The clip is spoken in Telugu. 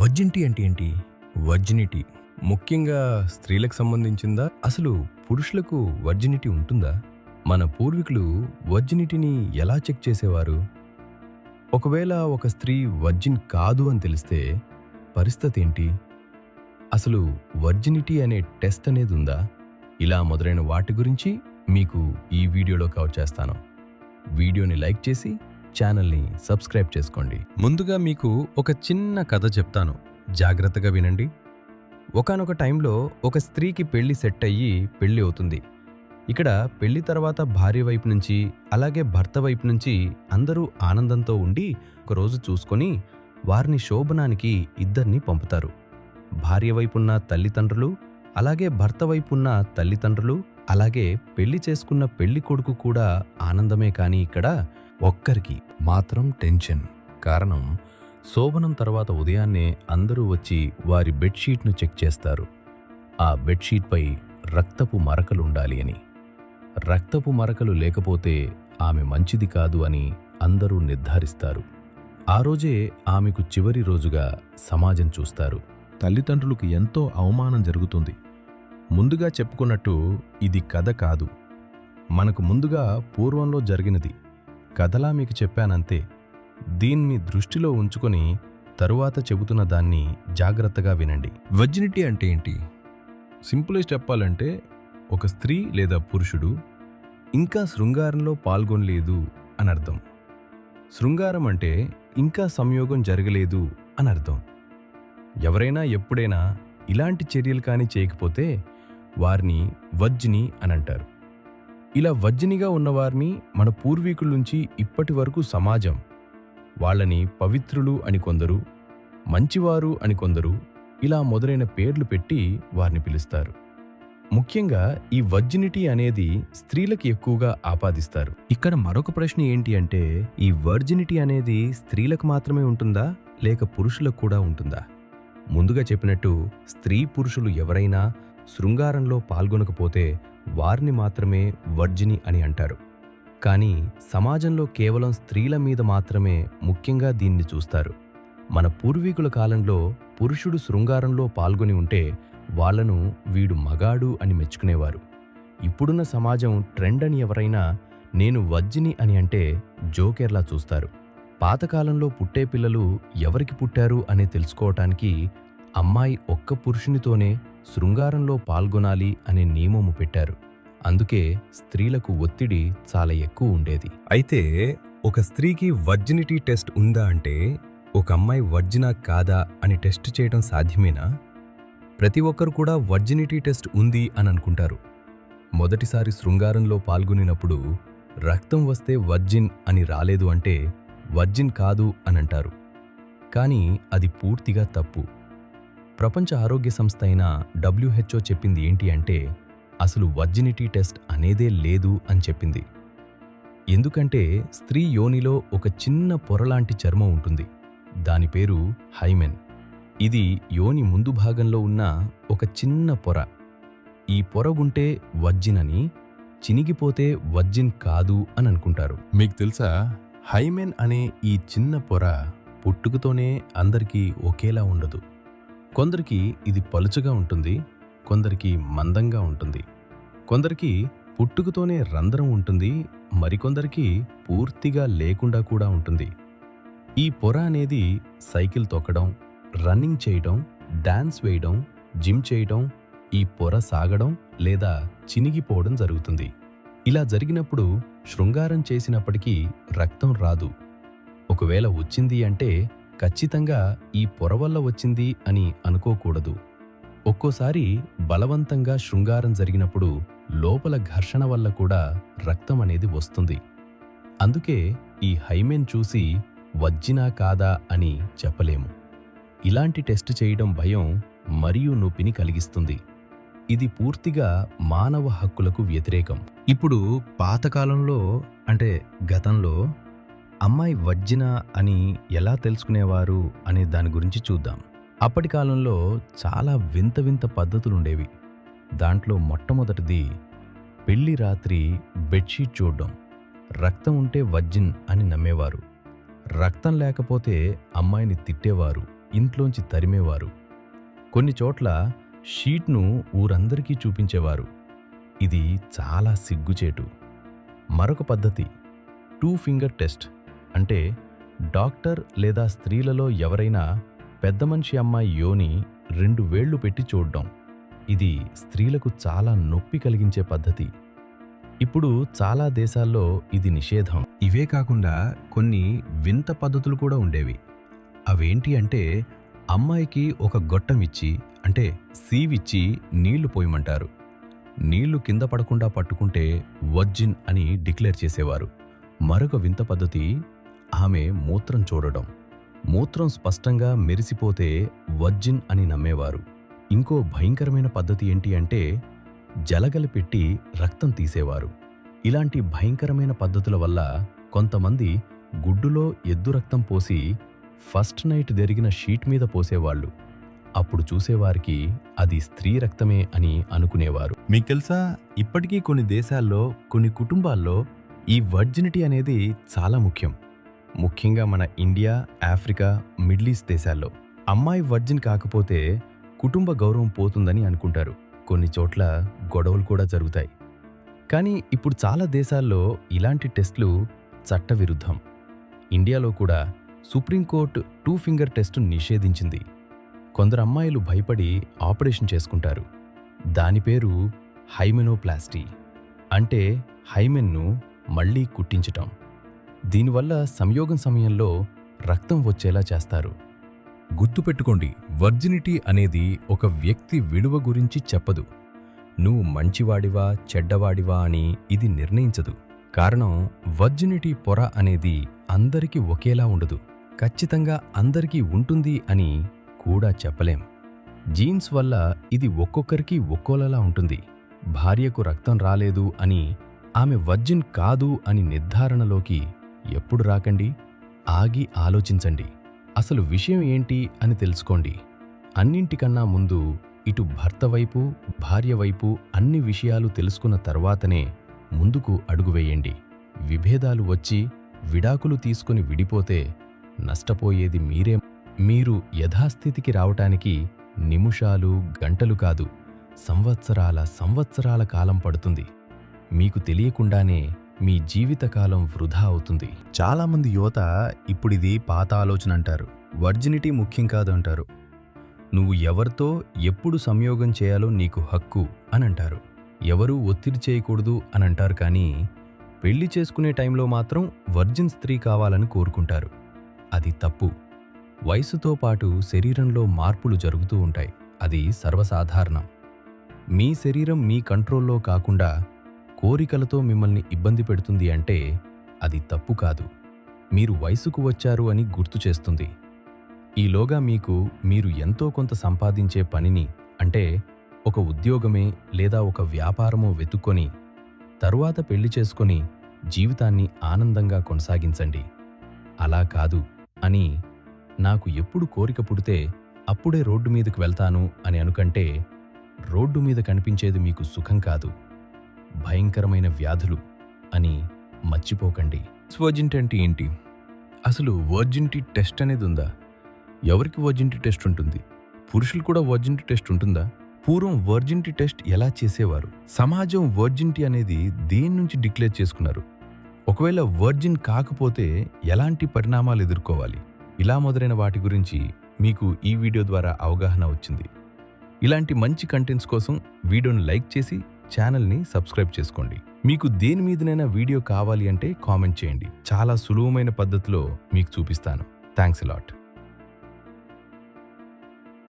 వర్జినిటీ అంటే ఏంటి? వర్జినిటీ ముఖ్యంగా స్త్రీలకు సంబంధించిందా? అసలు పురుషులకు వర్జినిటీ ఉంటుందా? మన పూర్వీకులు వర్జినిటీని ఎలా చెక్ చేసేవారు? ఒకవేళ ఒక స్త్రీ వర్జిన్ కాదు అని తెలిస్తే పరిస్థితి ఏంటి అసలు వర్జినిటీ అనే టెస్ట్ అనేది ఉందా? ఇలా మొదలైన వాటి గురించి మీకు ఈ వీడియోలో కవర్ చేస్తాను. వీడియోని లైక్ చేసి ఛానల్ని సబ్స్క్రైబ్ చేసుకోండి. ముందుగా మీకు ఒక చిన్న కథ చెప్తాను. జాగ్రత్తగా వినండి. ఒకానొక టైంలో ఒక స్త్రీకి పెళ్ళి సెట్ అయ్యి పెళ్ళి అవుతుంది. ఇక్కడ పెళ్ళి తర్వాత భార్య వైపు నుంచి అలాగే భర్త వైపు నుంచి అందరూ ఆనందంతో ఉండి ఒకరోజు చూసుకొని వారిని శోభనానికి ఇద్దరిని పంపుతారు. భార్య వైపున్న తల్లిదండ్రులు అలాగే భర్త వైపున్న తల్లిదండ్రులు అలాగే పెళ్ళి చేసుకున్న పెళ్ళి కొడుకు కూడా ఆనందమే కానీ ఇక్కడ ఒక్కరికి మాత్రం టెన్షన్. కారణం శోభనం తర్వాత ఉదయాన్నే అందరూ వచ్చి వారి బెడ్షీట్ను చెక్ చేస్తారు. ఆ బెడ్షీట్పై రక్తపు మరకలు ఉండాలి అని. రక్తపు మరకలు లేకపోతే ఆమె మంచిది కాదు అని అందరూ నిర్ధారిస్తారు. ఆ రోజే ఆమెకు చివరి రోజుగా సమాజం చూస్తారు. తల్లిదండ్రులకు ఎంతో అవమానం జరుగుతుంది. ముందుగా చెప్పుకున్నట్టు ఇది కథ కాదు. మనకు ముందుగా పూర్వంలో జరిగినది. కథలా మీకు చెప్పానంతే. దీన్ని దృష్టిలో ఉంచుకొని తరువాత చెబుతున్న దాన్ని జాగ్రత్తగా వినండి. వర్జినిటీ అంటే ఏంటి? సింపుల్గా చెప్పాలంటే ఒక స్త్రీ లేదా పురుషుడు ఇంకా శృంగారంలో పాల్గొనలేదు అని అర్థం శృంగారం అంటే ఇంకా సంయోగం జరగలేదు అని అర్థం ఎవరైనా ఎప్పుడైనా ఇలాంటి చర్యలు కానీ చేయకపోతే వారిని వజ్జిని అని అంటారు. ఇలా వజ్జనిగా ఉన్నవారిని మన పూర్వీకుల నుంచి ఇప్పటి వరకు సమాజం వాళ్ళని పవిత్రులు అని కొందరు మంచివారు అని కొందరు ఇలా మొదలైన పేర్లు పెట్టి వారిని పిలుస్తారు. ముఖ్యంగా ఈ వర్జినిటీ అనేది స్త్రీలకు ఎక్కువగా ఆపాదిస్తారు. ఇక్కడ మరొక ప్రశ్న ఏంటి అంటే ఈ వర్జినిటీ అనేది స్త్రీలకు మాత్రమే ఉంటుందా లేక పురుషులకు కూడా ఉంటుందా? ముందుగా చెప్పినట్టు స్త్రీ పురుషులు ఎవరైనా శృంగారంలో పాల్గొనకపోతే వారిని మాత్రమే వర్జిని అని అంటారు. కానీ సమాజంలో కేవలం స్త్రీల మీద మాత్రమే ముఖ్యంగా దీన్ని చూస్తారు. మన పూర్వీకుల కాలంలో పురుషుడు శృంగారంలో పాల్గొని ఉంటే వాళ్ళను వీడు మగాడు అని మెచ్చుకునేవారు. ఇప్పుడున్న సమాజం ట్రెండ్ అని ఎవరైనా నేను వజ్జిని అని అంటే జోకెర్లా చూస్తారు. పాతకాలంలో పుట్టే పిల్లలు ఎవరికి పుట్టారు అనే తెలుసుకోవటానికి అమ్మాయి ఒక్క పురుషునితోనే శృంగారంలో పాల్గొనాలి అనే నియమము పెట్టారు. అందుకే స్త్రీలకు ఒత్తిడి చాలా ఎక్కువ ఉండేది. అయితే ఒక స్త్రీకి వర్జినిటీ టెస్ట్ ఉందా అంటే ఒక అమ్మాయి వర్జినా కాదా అని టెస్ట్ చేయడం సాధ్యమేనా? ప్రతి ఒక్కరు కూడా వర్జినిటీ టెస్ట్ ఉంది అని అనుకుంటారు. మొదటిసారి శృంగారంలో పాల్గొనినప్పుడు రక్తం వస్తే వర్జిన్ అని రాలేదు అంటే వర్జిన్ కాదు అని అంటారు. కానీ అది పూర్తిగా తప్పు. ప్రపంచ ఆరోగ్య సంస్థ అయిన డబ్ల్యూహెచ్ఓ చెప్పింది ఏంటి అంటే అసలు వర్జినిటీ టెస్ట్ అనేదే లేదు అని చెప్పింది. ఎందుకంటే స్త్రీ యోనిలో ఒక చిన్న పొరలాంటి చర్మం ఉంటుంది. దాని పేరు హైమెన్. ఇది యోని ముందు భాగంలో ఉన్న ఒక చిన్న పొర. ఈ పొర ఉంటే వజ్జిన్ అని చినిగిపోతే వజ్జిన్ కాదు అని అనుకుంటారు. మీకు తెలుసా? హైమెన్ అనే ఈ చిన్న పొర పుట్టుకతోనే అందరికీ ఒకేలా ఉండదు. కొందరికి ఇది పలుచగా ఉంటుంది కొందరికి మందంగా ఉంటుంది. కొందరికి పుట్టుకతోనే రంధ్రం ఉంటుంది మరికొందరికి పూర్తిగా లేకుండా కూడా ఉంటుంది. ఈ పొర అనేది సైకిల్ తొక్కడం రన్నింగ్ చేయడం డాన్స్ వేయడం జిమ్ చేయడం ఈ పొర సాగడం లేదా చినిగిపోవడం జరుగుతుంది. ఇలా జరిగినప్పుడు శృంగారం చేసినప్పటికీ రక్తం రాదు. ఒకవేళ వచ్చింది అంటే ఖచ్చితంగా ఈ పొర వల్ల వచ్చింది అని అనుకోకూడదు. ఒక్కోసారి బలవంతంగా శృంగారం జరిగినప్పుడు లోపల ఘర్షణ వల్ల కూడా రక్తం అనేది వస్తుంది. అందుకే ఈ హైమెన్ చూసి వజ్జినా కాదా అని చెప్పలేము. ఇలాంటి టెస్ట్ చేయడం భయం మరియు నొప్పిని కలిగిస్తుంది. ఇది పూర్తిగా మానవ హక్కులకు వ్యతిరేకం. ఇప్పుడు పాతకాలంలో అంటే గతంలో అమ్మాయి వజ్జిన అని ఎలా తెలుసుకునేవారు అనే దాని గురించి చూద్దాం. అప్పటి కాలంలో చాలా వింత వింత పద్ధతులుండేవి. దాంట్లో మొట్టమొదటిది పెళ్ళి రాత్రి బెడ్షీట్ చూడడం. రక్తం ఉంటే వజ్జిన్ అని నమ్మేవారు. రక్తం లేకపోతే అమ్మాయిని తిట్టేవారు ఇంట్లోంచి తరిమేవారు. కొన్ని చోట్ల షీట్ను ఊరందరికీ చూపించేవారు. ఇది చాలా సిగ్గుచేటు. మరొక పద్ధతి టూ ఫింగర్ టెస్ట్. అంటే డాక్టర్ లేదా స్త్రీలలో ఎవరైనా పెద్ద మనిషి అమ్మాయి యోని రెండు వేళ్ళు పెట్టి చూడడం. ఇది స్త్రీలకు చాలా నొప్పి కలిగించే పద్ధతి. ఇప్పుడు చాలా దేశాల్లో ఇది నిషేధం. ఇవే కాకుండా కొన్ని వింత పద్ధతులు కూడా ఉండేవి. అవేంటి అంటే అమ్మాయికి ఒక గొట్టం ఇచ్చి అంటే సీవిచ్చి నీళ్ళు పోయమంటారు. నీళ్ళు కింద పడకుండా పట్టుకుంటే వజ్జిన్ అని డిక్లేర్ చేసేవారు. మరొక వింత పద్ధతి ఆమె మూత్రం చూడడం. మూత్రం స్పష్టంగా మెరిసిపోతే వర్జిన్ అని నమ్మేవారు. ఇంకో భయంకరమైన పద్ధతి ఏంటి అంటే జలగలు పెట్టి రక్తం తీసేవారు. ఇలాంటి భయంకరమైన పద్ధతుల వల్ల కొంతమంది గుడ్డులో ఎద్దు రక్తం పోసి ఫస్ట్ నైట్ జరిగిన షీట్ మీద పోసేవాళ్ళు. అప్పుడు చూసేవారికి అది స్త్రీ రక్తమే అని అనుకునేవారు. మీకు తెలుసా? ఇప్పటికీ కొన్ని దేశాల్లో కొన్ని కుటుంబాల్లో ఈ వర్జినిటీ అనేది చాలా ముఖ్యం. ముఖ్యంగా మన ఇండియా ఆఫ్రికా మిడిల్ ఈస్ట్ దేశాల్లో అమ్మాయి వర్జిన్ కాకపోతే కుటుంబ గౌరవం పోతుందని అనుకుంటారు. కొన్ని చోట్ల గొడవలు కూడా జరుగుతాయి. కానీ ఇప్పుడు చాలా దేశాల్లో ఇలాంటి టెస్టులు చట్టవిరుద్ధం. ఇండియాలో కూడా supreme court two finger test నిషేధించింది. కొందరు అమ్మాయిలు భయపడి ఆపరేషన్ చేసుకుంటారు. దాని పేరు హైమెనోప్లాస్టీ. అంటే హైమెన్ను మళ్ళీ కుట్టించటం. దీనివల్ల సంయోగం సమయంలో రక్తం వచ్చేలా చేస్తారు. గుర్తుపెట్టుకోండి వర్జినిటీ అనేది ఒక వ్యక్తి విలువ గురించి చెప్పదు. నువ్వు మంచివాడివా చెడ్డవాడివా అని ఇది నిర్ణయించదు. కారణం వర్జినిటీ పొర అనేది అందరికీ ఒకేలా ఉండదు. ఖచ్చితంగా అందరికీ ఉంటుంది అని కూడా చెప్పలేం. జీన్స్ వల్ల ఇది ఒక్కొక్కరికి ఒక్కోలా ఉంటుంది. భార్యకు రక్తం రాలేదు అని ఆమె వర్జిన్ కాదు అని నిర్ధారణలోకి ఎప్పుడు రాకండి ఆగి ఆలోచించండి. అసలు విషయం ఏంటి అని తెలుసుకోండి. అన్నింటికన్నా ముందు ఇటు భర్త వైపు భార్య వైపు అన్ని విషయాలు తెలుసుకున్న తర్వాతనే ముందుకు అడుగువేయండి విభేదాలు వచ్చి విడాకులు తీసుకుని విడిపోతే నష్టపోయేది మీరే. మీరు యథాస్థితికి రావటానికి నిమిషాలు గంటలు కాదు సంవత్సరాల సంవత్సరాల కాలం పడుతుంది. మీకు తెలియకుండానే మీ జీవితకాలం వృధా అవుతుంది. చాలామంది యువత ఇప్పుడిది పాత ఆలోచన అంటారు. వర్జినిటీ ముఖ్యం కాదు అంటారు. నువ్వు ఎవరితో ఎప్పుడు సంయోగం చేయాలో నీకు హక్కు అని అంటారు. ఎవరూ ఒత్తిడి చేయకూడదు అని అంటారు కానీ పెళ్ళి చేసుకునే టైంలో మాత్రం వర్జిన్ స్త్రీ కావాలని కోరుకుంటారు. అది తప్పు. వయసుతో పాటు శరీరంలో మార్పులు జరుగుతూ ఉంటాయి. అది సర్వసాధారణం. మీ శరీరం మీ కంట్రోల్లో కాకుండా కోరికలతో మిమ్మల్ని ఇబ్బంది పెడుతుంది అంటే అది తప్పు కాదు. మీరు వయసుకు వచ్చారు అని గుర్తు చేస్తుంది. ఈలోగా మీకు మీరు ఎంతో కొంత సంపాదించే పనిని అంటే ఒక ఉద్యోగమే లేదా ఒక వ్యాపారమో వెతుక్కొని తరువాత పెళ్ళి చేసుకొని జీవితాన్ని ఆనందంగా కొనసాగించండి. అలా కాదు అని నాకు ఎప్పుడు కోరిక పుడితే అప్పుడే రోడ్డు మీదకు వెళ్తాను అని అనుకంటే రోడ్డు మీద కనిపించేది మీకు సుఖం కాదు. భయంకరమైన వ్యాధులు అని మర్చిపోకండి. వర్జినిటీ అంటే ఏంటి? అసలు వర్జింటి టెస్ట్ అనేది ఉందా? ఎవరికి వర్జింటి టెస్ట్ ఉంటుంది? పురుషులు కూడా వర్జింటి టెస్ట్ ఉంటుందా? పూర్వం వర్జింటి టెస్ట్ ఎలా చేసేవారు? సమాజం వర్జింటి అనేది దేని నుంచి డిక్లేర్ చేసుకున్నారు? ఒకవేళ వర్జిన్ కాకపోతే ఎలాంటి పరిణామాలు ఎదుర్కోవాలి? ఇలా మొదలైన వాటి గురించి మీకు ఈ వీడియో ద్వారా అవగాహన వచ్చింది. ఇలాంటి మంచి కంటెంట్స్ కోసం వీడియోను లైక్ చేసి ఛానల్ని సబ్స్క్రైబ్ చేసుకోండి. మీకు దేని మీదనైనా వీడియో కావాలి అంటే కామెంట్ చేయండి. చాలా సులువమైన పద్ధతిలో మీకు చూపిస్తాను. Thanks lot.